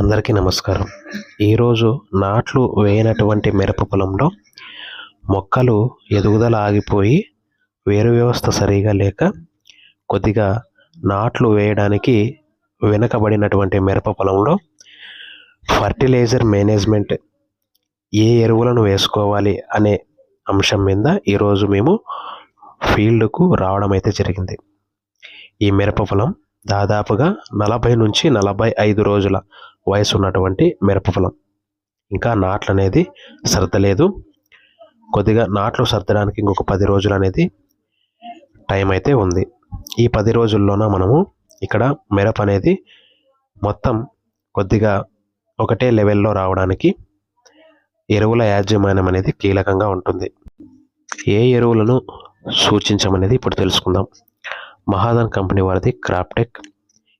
అందరికీ నమస్కారం. ఈరోజు నాట్లు వేయనటువంటి మిరప పొలంలో మొక్కలు ఎదుగుదల ఆగిపోయి వేరు వ్యవస్థ సరిగా లేక కొద్దిగా నాట్లు వేయడానికి వెనుకబడినటువంటి మిరప పొలంలో ఫర్టిలైజర్ మేనేజ్మెంట్ ఏ ఎరువులను వేసుకోవాలి అనే అంశం మీద ఈరోజు మేము ఫీల్డ్కు రావడం అయితే జరిగింది. ఈ మిరప పొలం దాదాపుగా నలభై నుంచి నలభై ఐదు రోజుల వయసు ఉన్నటువంటి మిరప పొలం ఇంకా నాట్లు అనేది సర్దలేదు. కొద్దిగా నాట్లు సర్దడానికి ఇంకొక పది రోజులు అనేది టైం అయితే ఉంది. ఈ పది రోజుల్లోన మనము ఇక్కడ మిరప అనేది మొత్తం కొద్దిగా ఒకటే లెవెల్లో రావడానికి ఎరువుల యాజమాన్యం అనేది కీలకంగా ఉంటుంది. ఏ ఎరువులను సూచించమనేది ఇప్పుడు తెలుసుకుందాం. మహాదన్ కంపెనీ వారిది క్రాప్టెక్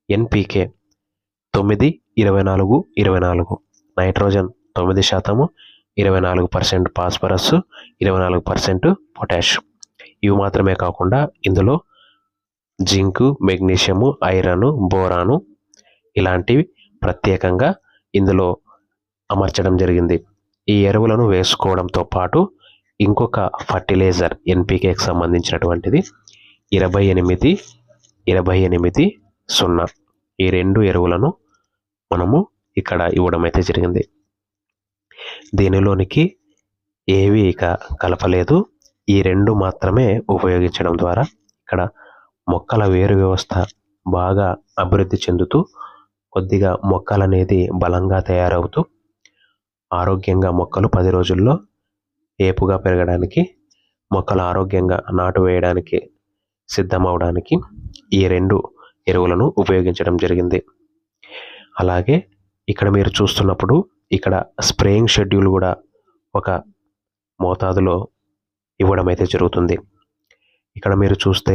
ఎన్పికే తొమ్మిది ఇరవై నాలుగు ఇరవై నాలుగు. నైట్రోజన్ తొమ్మిది శాతము ఇరవై నాలుగు పర్సెంట్ పాస్పరస్ ఇరవై నాలుగు పర్సెంట్ పొటాష్. ఇవి మాత్రమే కాకుండా ఇందులో జింకు మెగ్నీషియము ఐరన్ బోరాను ఇలాంటివి ప్రత్యేకంగా ఇందులో అమర్చడం జరిగింది. ఈ ఎరువులను వేసుకోవడంతో పాటు ఇంకొక ఫర్టిలైజర్ ఎన్పికేకి సంబంధించినటువంటిది ఇరవై ఎనిమిది ఇరవై ఎనిమిది సున్నా. ఈ రెండు ఎరువులను మనము ఇక్కడ ఇవ్వడం అయితే జరిగింది. దీనిలోనికి ఏవి ఇక కలపలేదు. ఈ రెండు మాత్రమే ఉపయోగించడం ద్వారా ఇక్కడ మొక్కల వేరు వ్యవస్థ బాగా అభివృద్ధి చెందుతూ కొద్దిగా మొక్కలు అనేది బలంగా తయారవుతూ ఆరోగ్యంగా మొక్కలు పది రోజుల్లో ఏపుగా పెరగడానికి మొక్కలు ఆరోగ్యంగా నాటు వేయడానికి సిద్ధమవడానికి ఈ రెండు ఎరువులను ఉపయోగించడం జరిగింది. అలాగే ఇక్కడ మీరు చూస్తున్నప్పుడు ఇక్కడ స్ప్రేయింగ్ షెడ్యూల్ కూడా ఒక మోతాదులో ఇవ్వడం అయితే జరుగుతుంది. ఇక్కడ మీరు చూస్తే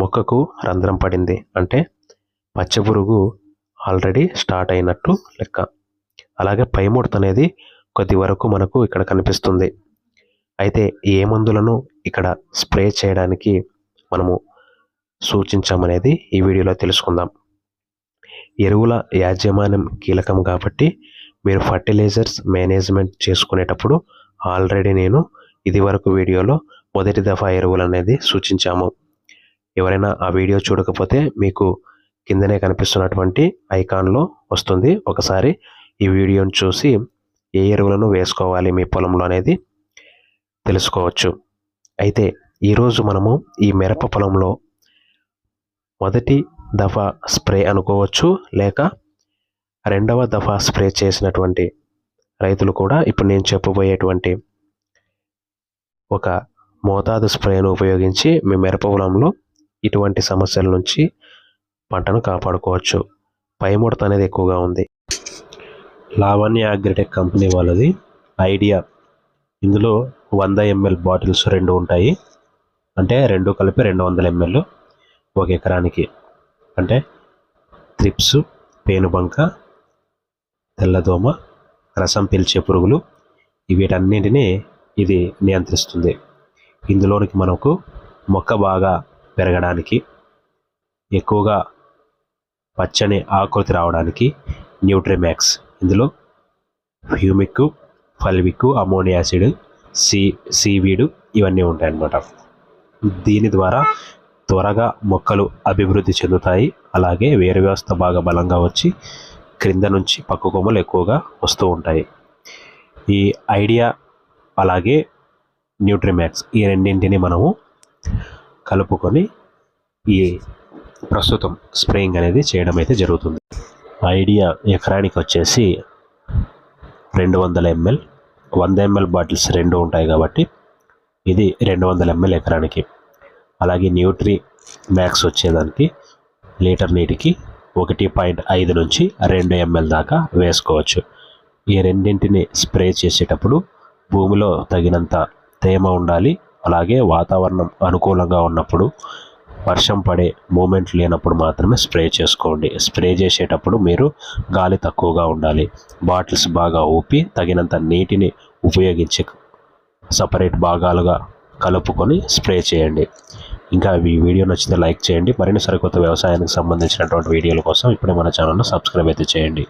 మొక్కకు రంధ్రం పడింది. అంటే పచ్చపురుగు ఆల్రెడీ స్టార్ట్ అయినట్టు లెక్క. అలాగే పైముడత అనేది కొద్ది వరకు మనకు ఇక్కడ కనిపిస్తుంది. అయితే ఏ మందులను ఇక్కడ స్ప్రే చేయడానికి మనము సూచించామనేది ఈ వీడియోలో తెలుసుకుందాం. ఎరువుల యాజమాన్యం కీలకం కాబట్టి మీరు ఫర్టిలైజర్స్ మేనేజ్మెంట్ చేసుకునేటప్పుడు ఆల్రెడీ నేను ఇది వరకు వీడియోలో మొదటి దఫా ఎరువులు అనేది సూచించాము. ఎవరైనా ఆ వీడియో చూడకపోతే మీకు కిందనే కనిపిస్తున్నటువంటి ఐకాన్లో వస్తుంది. ఒకసారి ఈ వీడియోను చూసి ఏ ఎరువులను వేసుకోవాలి మీ పొలంలో అనేది తెలుసుకోవచ్చు. అయితే ఈరోజు మనము ఈ మిరప పొలంలో మొదటి దఫా స్ప్రే అనుకోవచ్చు లేక రెండవ దఫా స్ప్రే చేసినటువంటి రైతులు కూడా ఇప్పుడు నేను చెప్పబోయేటువంటి ఒక మోతాదు స్ప్రేను ఉపయోగించి మీ మిరప పొలంలో ఇటువంటి సమస్యల నుంచి పంటను కాపాడుకోవచ్చు. పైముడత అనేది ఎక్కువగా ఉంది. లావణ్య అగ్రిటెక్ కంపెనీ వాళ్ళది. ఐడియా. ఇందులో వంద ఎంఎల్ బాటిల్స్ రెండు ఉంటాయి. అంటే రెండు కలిపి రెండు వందల ఎంఎల్ ఒక ఎకరానికి. అంటే త్రిప్స్ పేనుబంక తెల్లదోమ రసం పీల్చే పురుగులు వీటన్నింటినీ ఇది నియంత్రిస్తుంది. ఇందులోనికి మనకు మొక్క బాగా పెరగడానికి ఎక్కువగా పచ్చని ఆకృతి రావడానికి న్యూట్రిమ్యాక్స్ ఇందులో humic fulvic amino acid sea seaweed ఇవన్నీ ఉంటాయి అన్నమాట దీని ద్వారా త్వరగా మొక్కలు అభివృద్ధి చెందుతాయి. అలాగే వేరు వ్యవస్థ బాగా బలంగా వచ్చి క్రింద నుంచి పక్క కొమ్మలు ఎక్కువగా వస్తూ ఉంటాయి. ఈ ఐడియా అలాగే న్యూట్రిమ్యాక్స్ ఈ రెండింటిని మనము కలుపుకొని ఈ ప్రస్తుతం స్ప్రేయింగ్ అనేది చేయడం అయితే జరుగుతుంది. ఐడియా ఎకరానికి వచ్చేసి రెండు వందల ఎంఎల్. వంద ఎంఎల్ బాటిల్స్ రెండు ఉంటాయి కాబట్టి ఇది రెండు వందల ఎంఎల్ ఎకరానికి. అలాగే న్యూట్రీ మ్యాక్స్ వచ్చేదానికి లీటర్ నీటికి ఒకటి పాయింట్ ఐదు నుంచి రెండు ఎంఎల్ దాకా వేసుకోవచ్చు. ఈ రెండింటిని స్ప్రే చేసేటప్పుడు భూమిలో తగినంత తేమ ఉండాలి. అలాగే వాతావరణం అనుకూలంగా ఉన్నప్పుడు వర్షం పడే మూమెంట్ లేనప్పుడు మాత్రమే స్ప్రే చేసుకోండి. స్ప్రే చేసేటప్పుడు మీరు గాలి తక్కువగా ఉండాలి. బాటిల్స్ బాగా ఊపి తగినంత నీటిని ఉపయోగించి సపరేట్ భాగాలుగా కలుపుకొని స్ప్రే చేయండి. ఇంకా ఈ వీడియో నచ్చితే లైక్ చేయండి. మరిన్ని సరికొత్త వ్యవసాయానికి సంబంధించినటువంటి వీడియోల కోసం ఇప్పుడే మన ఛానల్ను సబ్స్క్రైబ్ అయితే చేయండి.